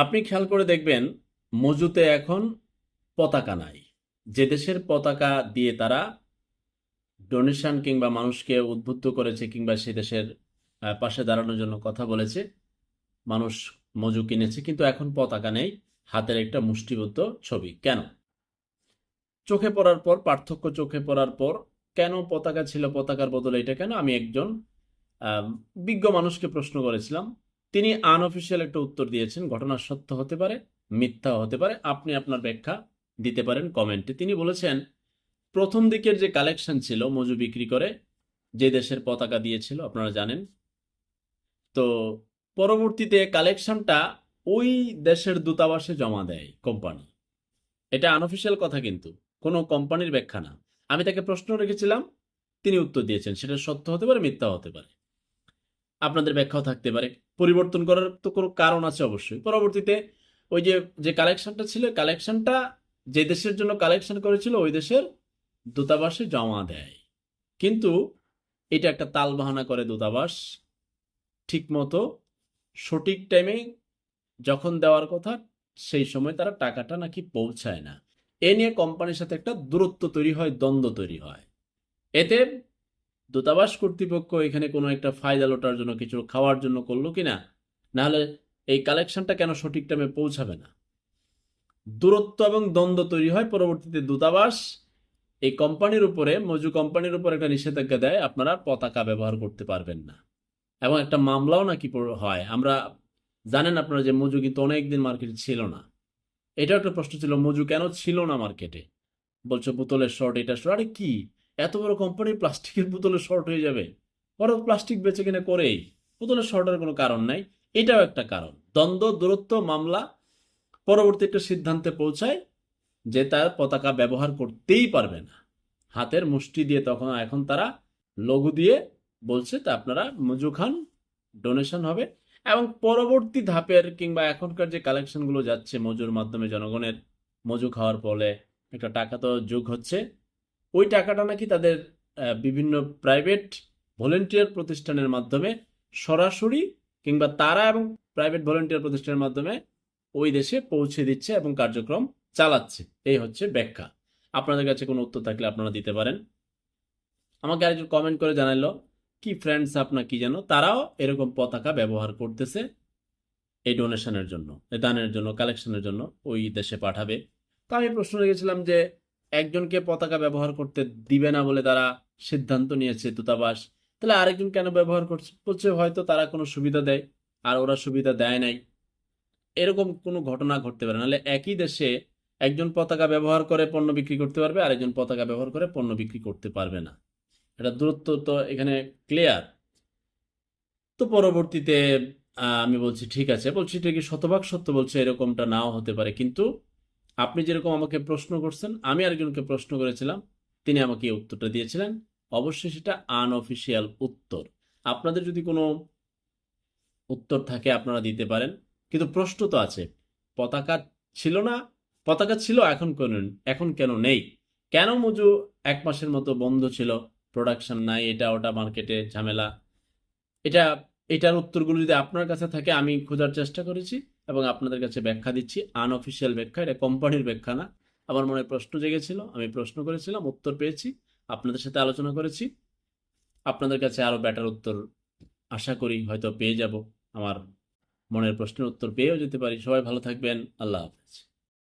আপনি খেয়াল করে দেখবেন, মজুতে এখন পতাকা নাই। যে দেশের পতাকা দিয়ে তারা ডোনেশন কিংবা মানুষকে উদ্বুদ্ধ করেছে কিংবা সে দেশের পাশে দাঁড়ানোর জন্য কথা বলেছে, মানুষ মজু কিনেছে, কিন্তু এখন পতাকা নেই, হাতের একটা মুষ্টিবদ্ধ ছবি। কেন? চোখে পড়ার পর, পার্থক্য চোখে পড়ার পর, কেন পতাকা ছিল পতাকার বদলে এটা কেন? আমি একজন বিজ্ঞ মানুষকে প্রশ্ন করেছিলাম। তিনি আনঅফিসিয়াল একটা উত্তর দিয়েছেন, ঘটনা সত্য হতে পারে মিথ্যা হতে পারে, আপনি আপনার ব্যাখ্যা দিতে পারেন কমেন্টে তিনি বলেছেন, প্রথম দিকের যে কালেকশন ছিল, মজু বিক্রি করে যে দেশের পতাকা দিয়েছিল, আপনারা জানেন। তো পরবর্তীতে কালেকশনটা ওই দেশের দূতাবাসে জমা দেয় কোম্পানি এটা আনঅফিসিয়াল কথা কিন্তু, কোনো কোম্পানির ব্যাখ্যা না। আমি তাকে প্রশ্ন রেখেছিলাম, তিনি উত্তর দিয়েছেন, সেটা সত্য হতে পারে মিথ্যা হতে পারে। আপনাদের ব্যাখ্যাও থাকতে পারে। পরিবর্তন করার তো কোনো কারণ আছে অবশ্যই। পরবর্তীতে ওই যে যে কালেকশনটা ছিল কালেকশনটা যে দেশের জন্য কালেকশন করেছিল, ওই দেশের দূতাবাসে জমা দেয়। কিন্তু এটা একটা তাল বাহানা করে দূতাবাস। ঠিকমতো সঠিক টাইমে যখন দেওয়ার কথা, সেই সময় তারা টাকাটা নাকি পৌঁছায় না। এ নিয়ে কোম্পানির সাথে একটা দূরত্ব তৈরি হয়, দ্বন্দ্ব তৈরি হয়। এতে দূতাবাস কর্তৃপক্ষ এখানে কোনো একটা ফায়দা লোটার জন্য কিছু খাওয়ার জন্য করল কিনা? নাহলে এই কালেকশনটা কেন সঠিক টাইমে পৌঁছাবে না? দূরত্ব এবং দ্বন্দ্ব তৈরি হয় পরবর্তীতে দূতাবাস। এই কোম্পানির উপরে মজু কোম্পানির উপর একটা নিষেধাজ্ঞা দেয়, আপনারা পতাকা ব্যবহার করতে পারবেন না। এবং একটা মামলাও নাকি হয়। আমরা জানেন আপনারা যে মজু কিন্তু অনেকদিন মার্কেটে ছিল না। এটাও একটা প্রশ্ন ছিল মজু কেন ছিল না মার্কেটে বলছো, বোতলের শর্ট এটা শর্ট আরে কি? এত বড় কোম্পানি প্লাস্টিকের বোতলে শর্ট হয়ে যাবে। ওরা প্লাস্টিক বেচে কিনে করেই। বোতলের শর্টের কোনো কারণ নাই। এটাও একটা কারণ। দ্বন্দ্ব, দূরত্ব, মামলা পরবর্তী একটা সিদ্ধান্তে পৌঁছায় যে তার পতাকা ব্যবহার করতেই পারবে না। হাতের মুষ্টি দিয়ে তখন এখন তারা লঘু দিয়ে বলছে তা আপনারা মজু খান ডোনেশন হবে। এবং পরবর্তী ধাপের কিংবা এখনকার যে কালেকশনগুলো যাচ্ছে মজুর মাধ্যমে জনগণের মজু খাওয়ার ফলে একটা টাকা তো যোগ হচ্ছে। ওই টাকাটা নাকি তাদের বিভিন্ন প্রাইভেট ভলেন্টিয়ার প্রতিষ্ঠানের মাধ্যমে সরাসরি কিংবা তারা এবং প্রাইভেট ভলেন্টিয়ার প্রতিষ্ঠানের মাধ্যমে ওই দেশে পৌঁছে দিচ্ছে এবং কার্যক্রম চালাচ্ছে। এই হচ্ছে ব্যাখ্যা। আপনাদের কাছে কোনো উত্তর থাকলে আপনারা দিতে পারেন। আমাকে আরেকজন কমেন্ট করে জানালো কি ফ্রেন্ডস আপনার কি যেন? তারাও এরকম পতাকা ব্যবহার করতেছে এই ডোনেশনের জন্য দানের জন্য কালেকশনের জন্য ওই দেশে পাঠাবে। তো আমি প্রশ্ন রেখেছিলাম যে একজনকে পতাকা ব্যবহার করতে দিবে না বলে তারা সিদ্ধান্ত নিয়েছে দূতাবাস। তাহলে আরেকজন কেন ব্যবহার করছে? বলছে হয়তো তারা কোনো সুবিধা দেয়, আর ওরা সুবিধা দেয় নাই। এরকম কোনো ঘটনা ঘটতে পারে নাহলে একই দেশে একজন পতাকা ব্যবহার করে পণ্য বিক্রি করতে পারবে, আরেকজন পতাকা ব্যবহার করে পণ্য বিক্রি করতে পারবে না। এটা দূরত্ব তো এখানে ক্লিয়ার তো পরবর্তীতে আমি বলছি ঠিক আছে। বলছি এটা কি শতভাগ সত্য? বলছে এরকমটা নাও হতে পারে। কিন্তু আপনি যেরকম আমাকে প্রশ্ন করছেন, আমি আরেকজনকে প্রশ্ন করেছিলাম, তিনি আমাকে এই উত্তরটা দিয়েছিলেন। অবশ্যই সেটা আনঅফিসিয়াল উত্তর। আপনাদের যদি কোনো উত্তর থাকে, আপনারা দিতে পারেন। কিন্তু প্রশ্ন তো আছে, পতাকা ছিল না? পতাকা ছিল, এখন কেন এখন কেন নেই? কেন মজু এক মাসের মতো বন্ধ ছিল? প্রোডাকশন নাই, এটা ওটা মার্কেটে ঝামেলা। এটা, এটার উত্তরগুলো যদি আপনার কাছে থাকে, আমি খোঁজার চেষ্টা করেছি। এবং আপনাদের কাছে ব্যাখ্যা দিচ্ছি আনঅফিসিয়াল ব্যাখ্যা, এটা কোম্পানির ব্যাখ্যা না। আমার মনে প্রশ্ন জেগেছিল, আমি প্রশ্ন করেছিলাম, উত্তর পেয়েছি, আপনাদের সাথে আলোচনা করেছি। আপনাদের কাছে আরও ব্যাটার উত্তর আশা করি হয়তো পেয়ে যাব, আমার মনের প্রশ্নের উত্তর পেয়েও যেতে পারি। সবাই ভালো থাকবেন, আল্লাহ হাফেজ।